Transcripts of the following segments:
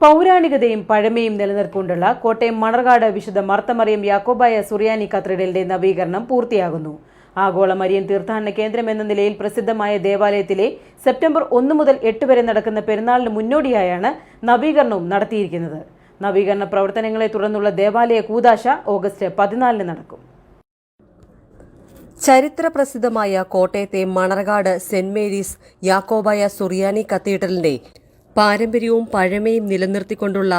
പൗരാണികതയും പഴമയും നിലനിൽപ്പുണ്ടുള്ള കോട്ടയം മണർകാട് വിശുദ്ധ മർത്തമറിയം യാക്കോബായ സുറിയാനി കത്തീഡ്രലിന്റെ നവീകരണം പൂർത്തിയാകുന്നു. ആഗോള മരിയൻ തീർത്ഥാടന കേന്ദ്രം എന്ന നിലയിൽ പ്രസിദ്ധമായ ദേവാലയത്തിലെ സെപ്റ്റംബർ ഒന്ന് മുതൽ എട്ട് വരെ നടക്കുന്ന പെരുന്നാളിന് മുന്നോടിയായാണ് നവീകരണവും നടത്തിയിരിക്കുന്നത്. നവീകരണ പ്രവർത്തനങ്ങളെ തുടർന്നുള്ള ദേവാലയ കൂതാശ ഓഗസ്റ്റ് പതിനാലിന് നടക്കും. ചരിത്രപ്രസിദ്ധമായ കോട്ടയത്തെ മണർകാട് സെന്റ് മേരീസ് യാക്കോബായ സുറിയാനി കത്തീഡ്രലിന്റെ പാരമ്പര്യവും പഴമയും നിലനിർത്തിക്കൊണ്ടുള്ള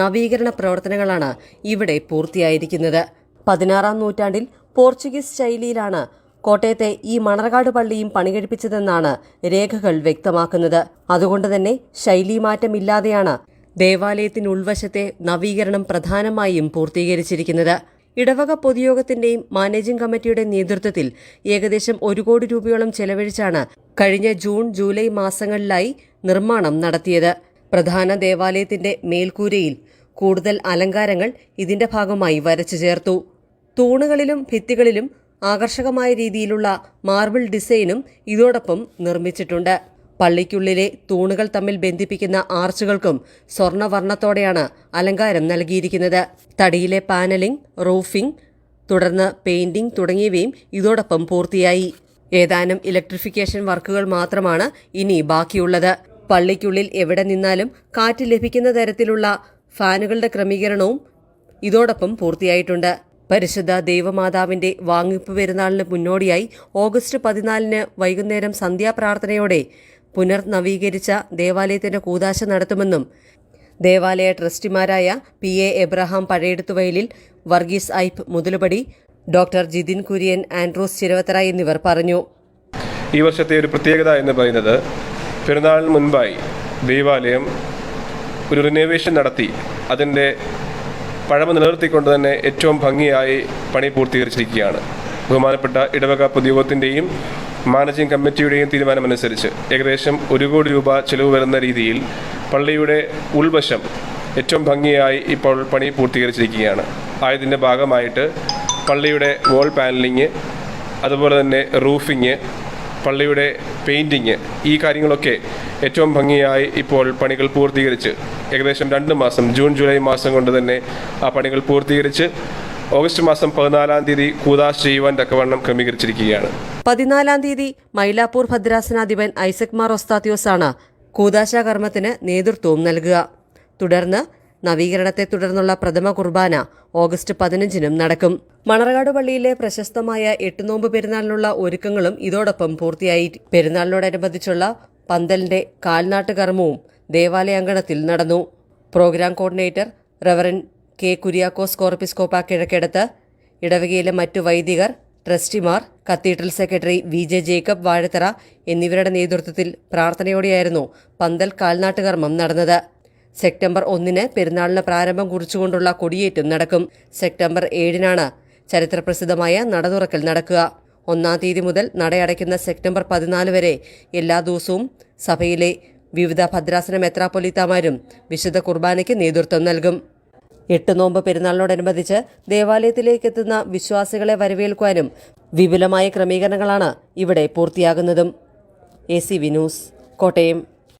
നവീകരണ പ്രവർത്തനങ്ങളാണ് ഇവിടെ പൂർത്തിയായിരിക്കുന്നത്. പതിനാറാം നൂറ്റാണ്ടിൽ പോർച്ചുഗീസ് ശൈലിയിലാണ് കോട്ടയത്തെ ഈ മണർകാട് പള്ളിയും പണികഴിപ്പിച്ചതെന്നാണ് രേഖകൾ വ്യക്തമാക്കുന്നത്. അതുകൊണ്ട് തന്നെ ശൈലീമാറ്റമില്ലാതെയാണ് ദേവാലയത്തിന് ഉൾവശത്തെ നവീകരണം പ്രധാനമായും പൂർത്തീകരിച്ചിരിക്കുന്നത്. ഇടവക പൊതുയോഗത്തിന്റെയും മാനേജിംഗ് കമ്മിറ്റിയുടെ നേതൃത്വത്തിൽ ഏകദേശം ഒരു കോടി രൂപയോളം ചെലവഴിച്ചാണ് കഴിഞ്ഞ ജൂൺ ജൂലൈ മാസങ്ങളിലായി നിർമ്മാണം നടത്തിയത്. പ്രധാന ദേവാലയത്തിന്റെ മേൽക്കൂരയിൽ കൂടുതൽ അലങ്കാരങ്ങൾ ഇതിന്റെ ഭാഗമായി വരച്ചു ചേർത്തു. തൂണുകളിലും ഭിത്തികളിലും ആകർഷകമായ രീതിയിലുള്ള മാർബിൾ ഡിസൈനും ഇതോടൊപ്പം നിർമ്മിച്ചിട്ടുണ്ട്. പള്ളിക്കുള്ളിലെ തൂണുകൾ തമ്മിൽ ബന്ധിപ്പിക്കുന്ന ആർച്ചുകൾക്കും സ്വർണവർണത്തോടെയാണ് അലങ്കാരം നൽകിയിരിക്കുന്നത്. തടിയിലെ പാനലിംഗ് റൂഫിംഗ് തുടർന്ന് പെയിന്റിംഗ് തുടങ്ങിയവയും ഇതോടൊപ്പം പൂർത്തിയായി. ഏതാനും ഇലക്ട്രിഫിക്കേഷൻ വർക്കുകൾ മാത്രമാണ് ഇനി ബാക്കിയുള്ളത്. പള്ളിക്കുള്ളിൽ എവിടെ നിന്നാലും കാറ്റ് ലഭിക്കുന്ന തരത്തിലുള്ള ഫാനുകളുടെ ക്രമീകരണവും ഇതോടൊപ്പം പൂർത്തിയായിട്ടുണ്ട്. പരിശുദ്ധ ദൈവമാതാവിന്റെ വാങ്ങിപ്പ് പെരുന്നാളിന് മുന്നോടിയായി ഓഗസ്റ്റ് പതിനാലിന് വൈകുന്നേരം സന്ധ്യാപ്രാർത്ഥനയോടെ പുനർനവീകരിച്ച ദേവാലയത്തിന്റെ കൂതാശ നടത്തുമെന്നും ദേവാലയ ട്രസ്റ്റിമാരായ P A Abraham Pazhayeduthuvayalil Varghese Aipe Muthalupady doctor Jithin Kurian Andrews Chiravathara എന്നിവർ പറഞ്ഞു. ഈ വർഷത്തെ ഒരു പ്രത്യേകത എന്ന് പറയുന്നത് പെരുന്നാളിന് മുൻപായി ദേവാലയം ഒരു റിനോവേഷൻ നടത്തി. അതിന്റെ പഴമ നിലനിർത്തിക്കൊണ്ട് തന്നെ ഏറ്റവും ഭംഗിയായി പണി പൂർത്തീകരിച്ചിരിക്കുകയാണ്. ബഹുമാനപ്പെട്ട ഇടവക പൊതുയോഗത്തിന്റെയും മാനേജിംഗ് കമ്മിറ്റിയുടെയും തീരുമാനമനുസരിച്ച് ഏകദേശം ഒരു കോടി രൂപ ചിലവ് വരുന്ന രീതിയിൽ പള്ളിയുടെ ഉൾവശം ഏറ്റവും ഭംഗിയായി ഇപ്പോൾ പണി പൂർത്തീകരിച്ചിരിക്കുകയാണ്. ആയതിന്റെ ഭാഗമായിട്ട് പള്ളിയുടെ വോൾ പാനലിങ് അതുപോലെ തന്നെ റൂഫിങ് പള്ളിയുടെ പെയിന്റിങ് ഈ കാര്യങ്ങളൊക്കെ ഏറ്റവും ഭംഗിയായി ഇപ്പോൾ പണികൾ പൂർത്തീകരിച്ച് ഏകദേശം രണ്ട് മാസം ജൂൺ ജൂലൈ മാസം കൊണ്ട് തന്നെ ആ പണികൾ പൂർത്തീകരിച്ച് ഓഗസ്റ്റ് മാസം പതിനാലാം തീയതി കൂതാശ് ചെയ്യുവാൻ തക്കവണ്ണം ക്രമീകരിച്ചിരിക്കുകയാണ്. പതിനാലാം തീയതി മൈലാപ്പൂർ ഭദ്രാസനാധിപൻ ഐസക് മാർ ഒസ്താത്യോസാണ് കൂതാശ കർമ്മത്തിന് നേതൃത്വവും നൽകുക. തുടർന്ന് നവീകരണത്തെ തുടർന്നുള്ള പ്രഥമ കുർബാന ഓഗസ്റ്റ് പതിനഞ്ചിനും നടക്കും. മണർകാട് പള്ളിയിലെ പ്രശസ്തമായ എട്ടുനോമ്പ് പെരുന്നാളിനുള്ള ഒരുക്കങ്ങളും ഇതോടൊപ്പം പൂർത്തിയായി. പെരുന്നാളിനോടനുബന്ധിച്ചുള്ള പന്തലിന്റെ കാൽനാട്ട് കർമ്മവും ദേവാലയാങ്കണത്തിൽ നടന്നു. Programme coordinator reverend K Kuriakose Corepiscopa Kizhakkedathu ഇടവകയിലെ മറ്റു വൈദികർ ട്രസ്റ്റിമാർ cathedral secretary V J Jacob Vazhathara എന്നിവരുടെ നേതൃത്വത്തിൽ പ്രാർത്ഥനയോടെയായിരുന്നു പന്തൽ കാൽനാട്ടുകർമ്മം നടന്നത്. സെപ്റ്റംബർ ഒന്നിന് പെരുന്നാളിന് പ്രാരംഭം കുറിച്ചുകൊണ്ടുള്ള കൊടിയേറ്റും നടക്കും. സെപ്റ്റംബർ ഏഴിനാണ് ചരിത്രപ്രസിദ്ധമായ നട തുറക്കൽ നടക്കുക. ഒന്നാം തീയതി മുതൽ നടയടയ്ക്കുന്ന സെപ്റ്റംബർ പതിനാല് വരെ എല്ലാ ദിവസവും സഭയിലെ വിവിധ ഭദ്രാസന മെത്രാപ്പൊലീത്താമാരും വിശുദ്ധ കുർബാനയ്ക്ക് നേതൃത്വം നൽകും. എട്ട് നോമ്പ് പെരുന്നാളിനോടനുബന്ധിച്ച് ദേവാലയത്തിലേക്ക് എത്തുന്ന വിശ്വാസികളെ വരവേൽക്കുവാനും വിപുലമായ ക്രമീകരണങ്ങളാണ് ഇവിടെ പൂർത്തിയാകുന്നതും. A C Vinoos Kottayam.